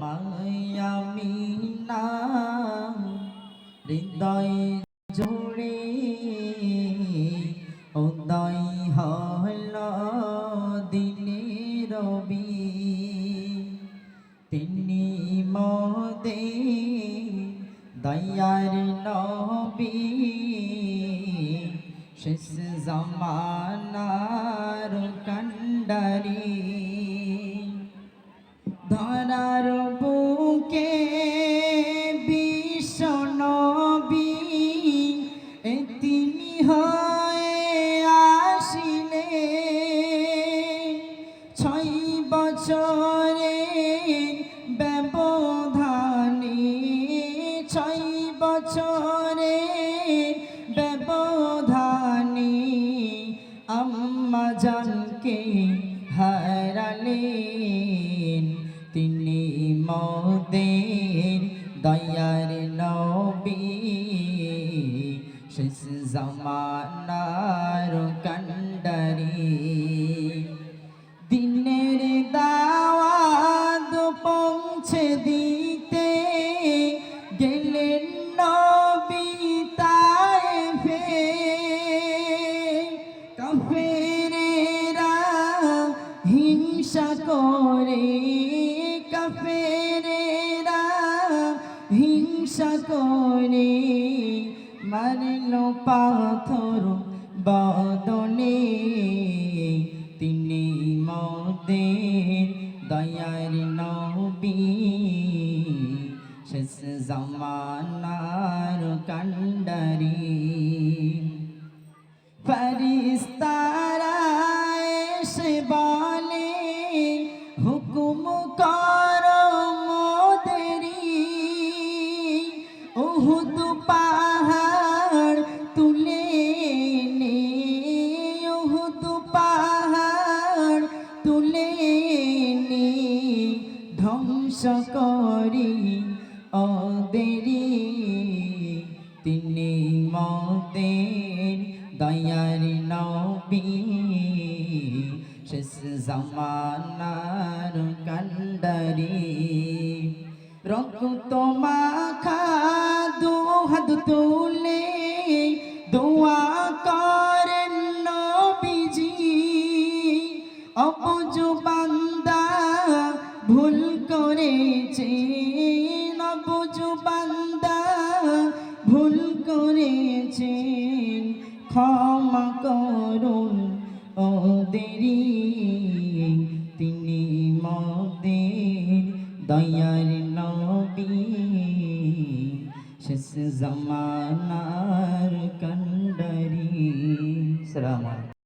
Miami না হৃদয় জুড়ে উদয় হল দিনে রবি। তিনি মদে দয়ার নবী, শেষ জমানার ধরার বুকে এ তিনি হয়ে আসিলে ছয় বছরে ব্যবধানে ছয় বছরের জামানার কন্ডারি দিনের দাওয়াত পৌঁছে দিতে গেলেন নবী তাইফে কাফেরেরা হিংসা করে কাফেরেরা হিংসা করে মারল পাথর বদনে, তিনি মদের দয়ার নবী। শেষ জামানার কান্ডারি ফরিস্তারা এসে বলে, হুকুম কর মোদেরি উহুদ করি ওদেরি তিনি মদের দয়ার নবী। শেষ জামানার কন্ডারি রক্ত মাখা দু হাত করেছে নবজু বান্দা, ভুল করেছে ক্ষমা করুন। ওদেরি তিনি মদের দয়ার নবী। শেষ জমানার কন্ডারি সালাম